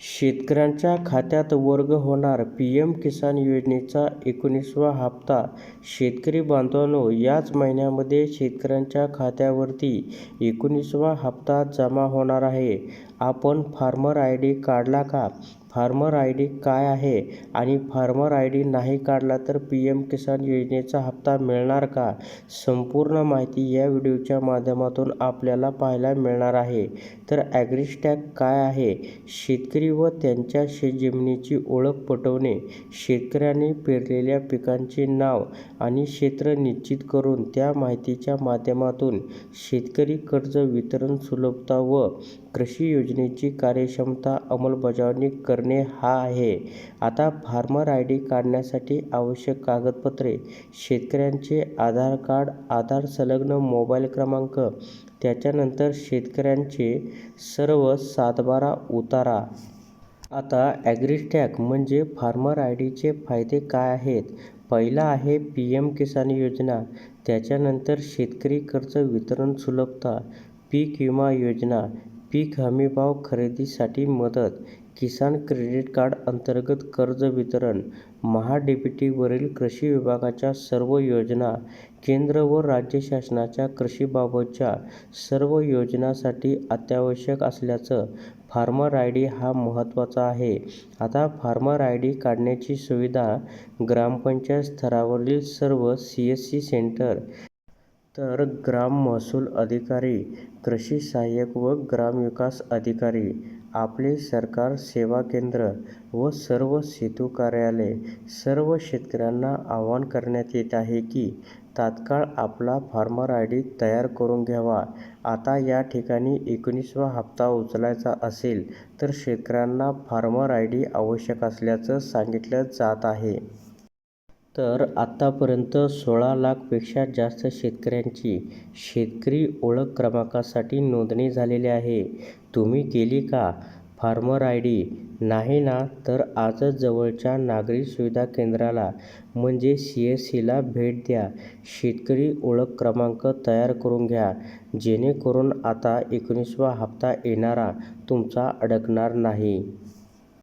शेतकऱ्यांच्या खात्यात वर्ग होणार पीएम किसान योजनेचा एकोणीसवा हप्ता. शेतकरी बांधवांनो याच महिन्यामध्ये शेतकऱ्यांच्या खात्यावरती एकोणीसवा हप्ता जमा होणार आहे. आपण फार्मर आय डी काढला का? फार्मर आय डी काय आहे आणि फार्मर आय डी नाही काढला तर पी एम किसान योजनेचा हप्ता मिळणार का? संपूर्ण माहिती या व्हिडिओच्या माध्यमातून आपल्याला पाहायला मिळणार आहे. तर ॲग्रीस्टॅग काय आहे? शेतकरी व त्यांच्या शेतजमिनीची ओळख पटवणे शेतकऱ्यांनी पेरलेल्या पिकांचे नाव आणि क्षेत्र निश्चित करून त्या माहितीच्या माध्यमातून शेतकरी कर्ज वितरण सुलभता व कृषी योजनेची कार्यक्षमता अंमलबजावणी करणे हा आहे. आता फार्मर आय डी काढण्यासाठी आवश्यक कागदपत्रे शेतकऱ्यांचे आधार कार्ड आधार संलग्न मोबाईल क्रमांक त्याच्यानंतर शेतकऱ्यांचे सर्व सातबारा उतारा. आता ॲग्रीस्टॅक म्हणजे फार्मर आय डीचे फायदे काय आहेत? पहिला आहे पी एम किसान योजना. त्याच्यानंतर शेतकरी कर्ज वितरण सुलभता पीक विमा योजना. पीक हमी भाव खरेदीसाठी मदत किसान क्रेडिट कार्ड अंतर्गत कर्ज वितरण महा कृषी विभागाच्या सर्व योजना केंद्र व राज्य शासनाच्या कृषीबाबतच्या सर्व योजनांसाठी अत्यावश्यक असल्याचं फार्मर आय डी हा महत्त्वाचा आहे. आता फार्मर आय डी काढण्याची सुविधा ग्रामपंचायत स्तरावरील सर्व सी एस सी सेंटर तर ग्राम महसूल अधिकारी कृषी सहाय्यक व ग्रामविकास अधिकारी आपले सरकार सेवा केंद्र व सर्व सेतू कार्यालय सर्व शेतकऱ्यांना आवाहन करण्यात येत आहे की तात्काळ आपला फार्मर आय डी तयार करून घ्यावा. आता या ठिकाणी एकोणीसवा हप्ता उचलायचा असेल तर शेतकऱ्यांना फार्मर आय डी आवश्यक असल्याचं सांगितलं जात आहे. तर आत्तापर्यंत सोळा लाखपेक्षा जास्त शेतकऱ्यांची शेतकरी ओळख क्रमांकासाठी नोंदणी झालेली आहे. तुम्ही केली का? Farmer I D? नाही ना? तर आजच जवळच्या नागरी सुविधा केंद्राला म्हणजे सी एस सीला भेट द्या. शेतकरी ओळख क्रमांक तयार करून घ्या. जेणेकरून आता एकोणीसवा हप्ता येणारा तुमचा अडकणार नाही.